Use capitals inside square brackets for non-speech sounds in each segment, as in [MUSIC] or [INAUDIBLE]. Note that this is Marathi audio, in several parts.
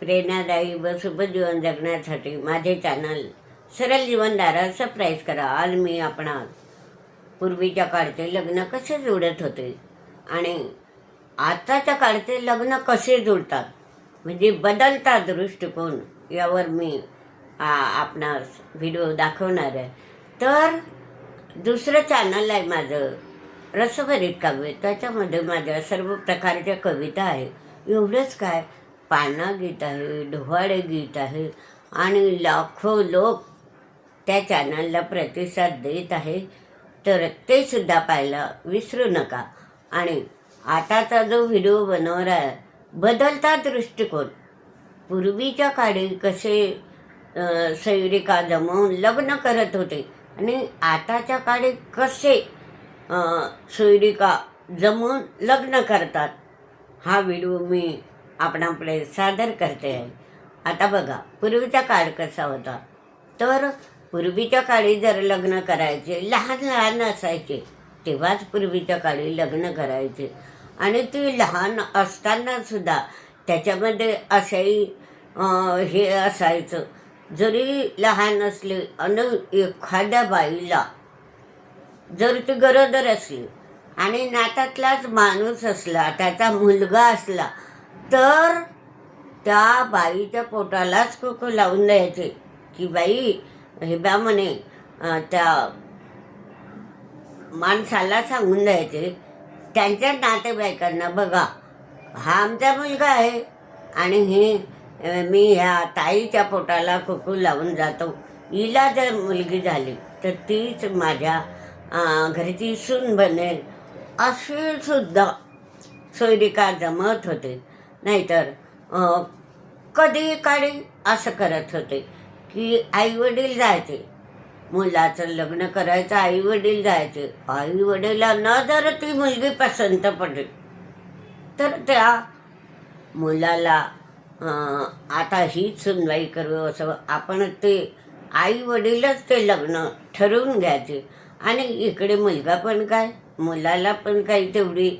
प्रेरणादायी व जीवन जगण्यासाठी माझे चॅनल सरळ जीवनदारा सबस्क्राईब करा. आज मी आपणा पूर्वीच्या काळचे लग्न कसे जुळत होते आणि आताच्या काळचे लग्न कसे जुळतात म्हणजे बदलता दृष्टिकोन यावर मी आपणास व्हिडिओ दाखवणार आहे. तर दुसरं चॅनल आहे माझं रसभरीत काव्य. त्याच्यामध्ये माझ्या सर्व प्रकारच्या कविता आहे एवढंच काय? पाना गीत आहे ढोवाळे गीत आहे आणि लाखो लोक त्या चॅनलला प्रतिसाद देत आहे. तर ते सुद्धा पाहायला विसरू नका. आणि आताचा जो व्हिडिओ बनवणार आहे बदलता दृष्टिकोन. पूर्वीच्या काळी कसे सैरिका जमवून लग्न करत होते आणि आताच्या काळी कसे सैरिका जमवून लग्न करतात हा व्हिडिओ मी आपण आपले सादर करते. आहे आता बघा पूर्वीचा काळ कसा होता? तर पूर्वीच्या काळी जर लग्न करायचे लहान लहान असायचे तेव्हाच पूर्वीच्या काळी लग्न करायचे. आणि ती लहान असताना सुद्धा त्याच्यामध्ये असंही हे असायचं. जरी लहान असले आणि एखाद्या बाईला जर ती गरोदर असली आणि नातातलाच माणूस असला त्याचा मुलगा असला तर त्या बाईच्या पोटालाच कुकू लावून द्यायचे. की बाई हे बा म्हणे त्या माणसाला सांगून द्यायचे त्यांच्या नातेवाईकांना बघा हा आमचा मुलगा आहे आणि हे मी ह्या ताईच्या पोटाला खोकू लावून जातो. हिला जर मुलगी झाली तर तीच माझ्या घरची सून बनेल असे सुद्धा सोयरिका जमत होते. नाहीतर कधी काळी असं करत होते की आईवडील जायचे. मुलाचं लग्न करायचं आई वडील जायचे. आई वडिलांना जर ती मुलगी पसंत पडली तर त्या मुलाला आता हीच सुनवाई करू असं आपण ते आई वडीलच ते लग्न ठरवून घ्यायचे. आणि इकडे मुलगा पण काय मुलाला पण काही तेवढी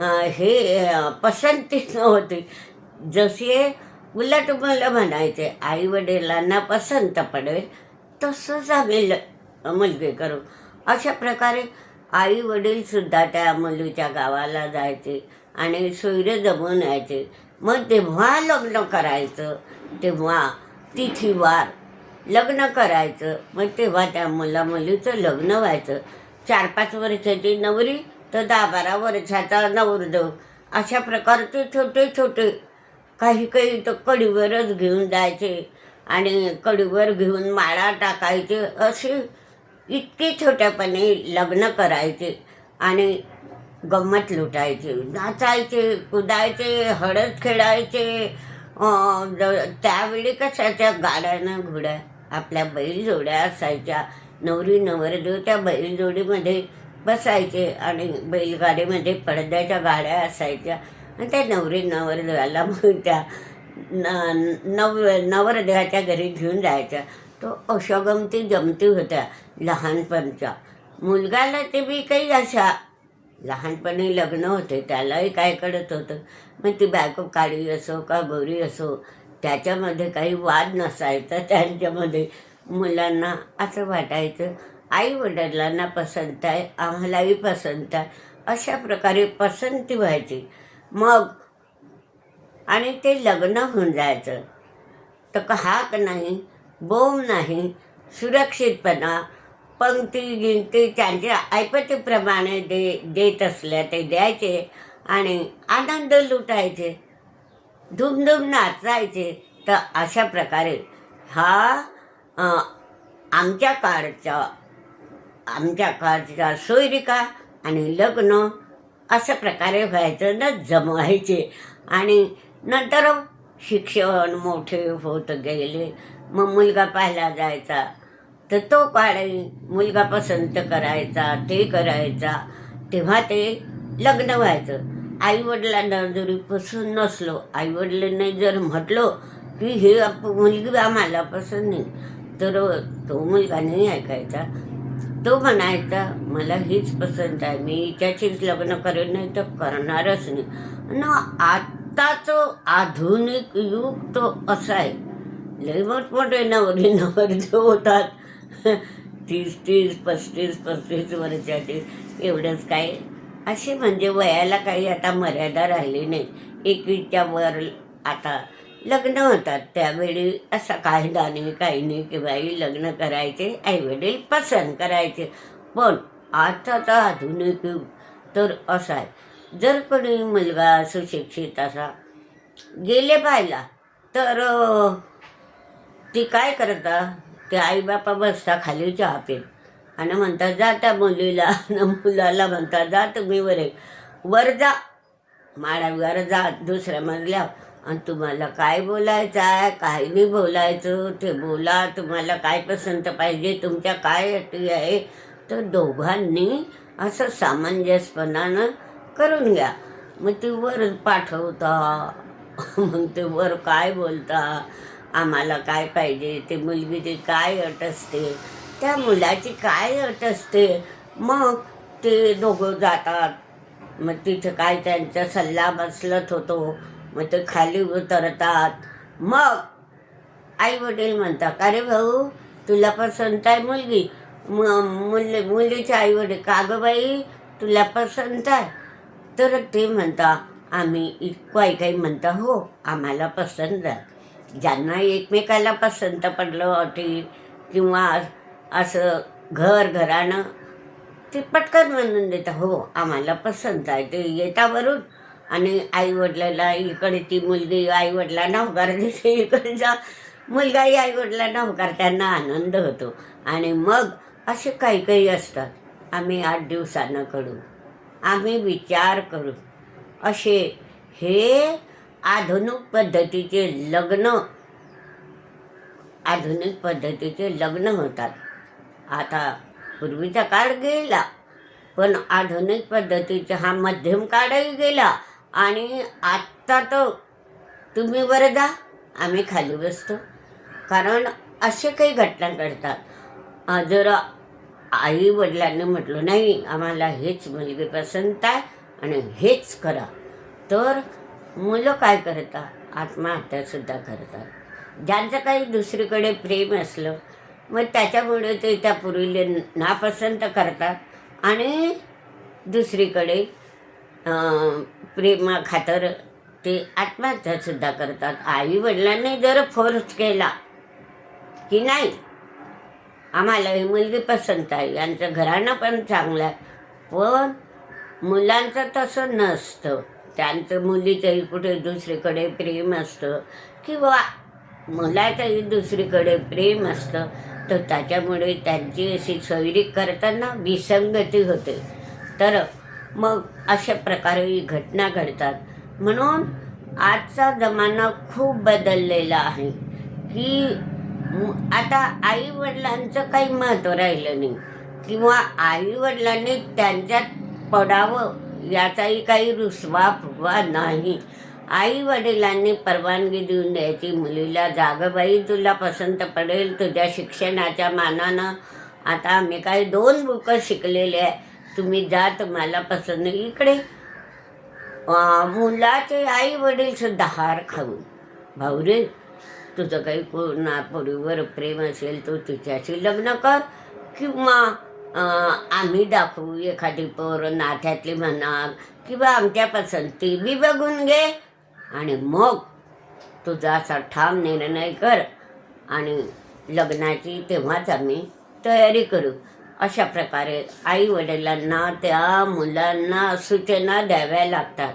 हे पसंतीच नव्हती. जसे उलट मला म्हणायचे आई वडिलांना पसंत पडेल तसंच आम्ही ल मुलगी करू अशा प्रकारे आई वडील सुद्धा त्या मुलीच्या गावाला जायचे आणि सोयरे जमून यायचे. मग तेव्हा लग्न करायचं तेव्हा तिथीवार लग्न करायचं. मग तेव्हा त्या मुला मुलीचं लग्न व्हायचं. चार पाच वर्षाची नवरी तर दहा बारा वर्षाचा नवरदेव अशा प्रकारचे छोटे छोटे काही काही तर कडीवरच घेऊन जायचे आणि कडीवर घेऊन माळा टाकायचे. असे इतके छोट्यापणे लग्न करायचे आणि गंमत लुटायचे. नाचायचे कुदायचे हळद खेळायचे. त्यावेळी कशाच्या गाड्यानं घोड्या आपल्या बैलजोड्या असायच्या. नवरी नवरदेव त्या बैलजोडीमध्ये बसायचे आणि बैलगाडीमध्ये पडद्याच्या गाड्या असायच्या. आणि त्या नवरी नवरदेवाला मग त्या न नव नवरदेवाच्या घरी घेऊन जायच्या. तो अशोगमती जमती होत्या लहानपणच्या. मुलगाला ते बी काही अशा लहानपणी लग्न होते त्यालाही काय कळत होतं. मग ती बायको काळी असो का गोरी असो त्याच्यामध्ये काही वाद नसायचा. त्यांच्यामध्ये मुलांना असं वाटायचं आई वडिलांना पसंत आहे आम्हालाही पसंत आहे. अशा प्रकारे पसंती व्हायची. मग आणि ते लग्न होऊन जायचं. तर हाक नाही बोम नाही सुरक्षितपणा पंक्ती गिनती त्यांच्या ऐपतीप्रमाणे दे देत असल्या ते द्यायचे आणि आनंद लुटायचे. धुमधुम नाचायचे. तर अशा प्रकारे हा आमच्या काळचा आमच्या काळच्या सोयरिका आणि लग्न अशा प्रकारे व्हायचं न जमवायचे आणि नंतर शिक्षण मोठे होत गेले. मग मुलगा पाहायला जायचा. तर तो काळही मुलगा पसंत करायचा ते करायचा. तेव्हा ते लग्न व्हायचं. आईवडिलांना जरी पसंत नसलो आईवडिलांनी जर म्हटलो की हे आप- मुलगी आम्हाला पसंत नाही. तर तो मुलगा नाही ऐकायचा. तो म्हणायचा मला हीच पसंत आहे. मी हिच्याशीच लग्न करेन नाही तर करणारच नाही. ना आत्ताचं आधुनिक युग तो असा आहे. लय मोठमोठे नवरी नवरदेव होतात. तीस तीस पस्तीस पस्तीस वर्षाचे. एवढंच काय? असे म्हणजे वयाला काही आता मर्यादा राहिली नाही. एकवीसच्या वर आता लग्न होतात त्यावेळी. असा कायदा नाही काही नाही की बाई लग्न करायचे आईवडील पसंत करायचे. पण आजचा आधुनिक युग. तर असा आहे. जर कोणी मुलगा सुशिक्षित असा गेले पाहिला तर ती काय करता? ते आईबापा बसता खाली चहा पेत. आणि म्हणतात जा त्या मुलीला. न मुलाला म्हणतात जा तुम्ही वर आहे. वर जा. माळावर जा. दुसऱ्या मजल्यावर. आणि तुम्हाला काय बोलायचं आहे काय नाही बोलायचं. ते बोला तुम्हाला काय पसंत पाहिजे तुमच्या काय अटी आहे तर दोघांनी असं सामंजस्यपणानं करून घ्या. मग ती वर पाठवता. मग ते वर काय बोलता? आम्हाला काय पाहिजे? ते मुलगीची काय अट असते? त्या मुलाची काय अट असते? मग ते दोघं जातात. मग तिथं काय त्यांचा सल्ला बसलत होतो? मग ते खाली उतरतात. मग आई वडील म्हणतात अरे भाऊ तुला पसंत आहे मुलगी. म मुली मुलीचे आई वडील का गं बाई? तुला पसंत आहे. तर ते म्हणता आम्ही इतकं काही काही म्हणता हो आम्हाला पसंत आहे. ज्यांना एकमेकाला पसंत पडलं अटी किंवा असं घर घरानं ते पटकन म्हणून देता हो आम्हाला पसंत आहे ते येतावरून आणि आईवडिलाला इकडे ती मुलगी आईवडिलांना होकार देते इकडचा मुलगाही आईवडिलांना होकार त्यांना आनंद होतो. आणि मग असे काही काही असतात आम्ही आठ दिवसानं करू. आम्ही विचार करू. असे हे आधुनिक पद्धतीचे लग्न आधुनिक पद्धतीचे लग्न होतात. आता पूर्वीचा काळ गेला पण आधुनिक पद्धतीचा हा मध्यम काळही गेला. आणि आत्ता तर तुम्ही बरं जा आम्ही खाली बसतो. कारण असे काही घटना घडतात. जर आई वडिलांनी म्हटलं नाही आम्हाला हेच मुलगी पसंत आहे आणि हेच करा. तर मुलं काय करतात? आत्महत्यासुद्धा करतात. ज्यांचं काही दुसरीकडे प्रेम असलं मग त्याच्यामुळे ते त्या पुरीले नापसंत करतात. आणि दुसरीकडे प्रेमा खातर ते आत्महत्यासुद्धा करतात. आई वडिलांनी जर फोर्स केला की नाही आम्हाला ही मुलगी पसंत आहे. यांचं घराणं पण चांगलं आहे. पण मुलांचं तसं नसतं. त्यांचं मुलीचंही कुठे दुसरीकडे प्रेम असतं किंवा मुलाचंही दुसरीकडे प्रेम असतं तर त्याच्यामुळे त्यांची अशी सोयरी करताना विसंगती होते. तर मग अशा प्रकारे ही घटना घडतात. म्हणून आजचा जमाना खूप बदललेला आहे. की आता आई वडिलांचं काही महत्त्व राहिलं नाही. किंवा आई वडिलांनी त्यांच्यात पडावं याचाही काही रुसवा फुगवा नाही. आई वडिलांनी परवानगी देऊन द्यायची. मुलीला जागबाई तुला पसंत पडेल. तुझ्या शिक्षणाच्या मानानं आता आम्ही काही दोन बुकं शिकलेले आहे. तुम्ही जा तुम्हाला पसंत इकडे. मुलाचे आई वडील सुद्धा हार खाऊन. भाऊ रे तुझं काही कोणा पोरीवर प्रेम असेल तो तिच्याशी लग्न कर. किंवा आम्ही दाखवू एखादी पोर नात्यातली म्हणा किंवा आमच्या पसंती बी बघून घे. आणि मग तुझा असा ठाम निर्णय कर. आणि लग्नाची तेव्हाच आम्ही तयारी करू. अशा प्रकारे आई वडिलांना त्या मुलांना सूचना द्याव्या लागतात.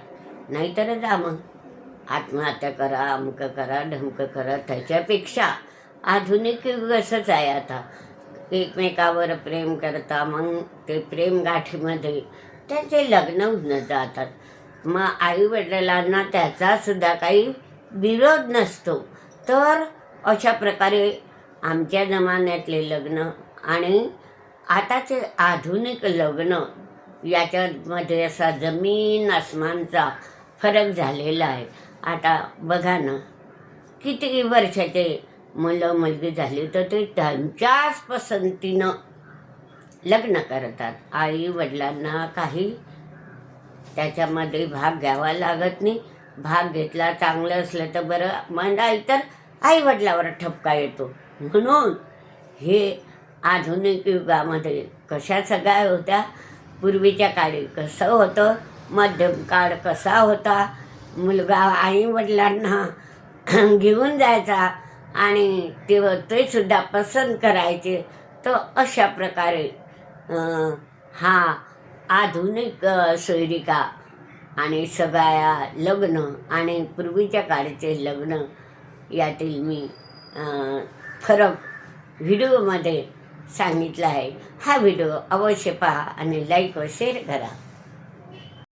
नाहीतर जा मग आत्महत्या करा अमकं करा ढमकं करा त्याच्यापेक्षा आधुनिक युग असंच आहे आता. एकमेकावर प्रेम करता मग ते प्रेम गाठीमध्ये त्यांचे लग्न होऊन जातात. मग आई वडिलांना त्याचा सुद्धा काही विरोध नसतो. तर अशा प्रकारे आमच्या जमान्यातले लग्न आणि आताचे आधुनिक लग्न याच्यामध्ये असा जमीन आसमानचा फरक झालेला आहे. आता बघा ना किती वर्षाचे मुलं मुलगी झाली तर ते त्यांच्याच पसंतीनं लग्न करतात. आई वडिलांना काही त्याच्यामध्ये भाग घ्यावा लागत नाही. भाग घेतला चांगलं असलं तर बरं मला इतर आईवडिलावर ठपका येतो. म्हणून हे आधुनिक युगामध्ये कशा सगळ्या होत्या? पूर्वीच्या काळी कसं होतं? मध्यम काळ कसा होता? मुलगा आईवडिलांना [CLEARS THROAT] घेऊन जायचा आणि ते ते सुद्धा पसंत करायचे. तर अशा प्रकारे हा आधुनिक अं, सोयरिका आणि सगळ्या लग्न आणि पूर्वीच्या काळचे लग्न यातील मी फरक व्हिडिओमध्ये सांगितला आहे हा व्हिडिओ अवश्य पहा आणि लाईक व शेअर करा.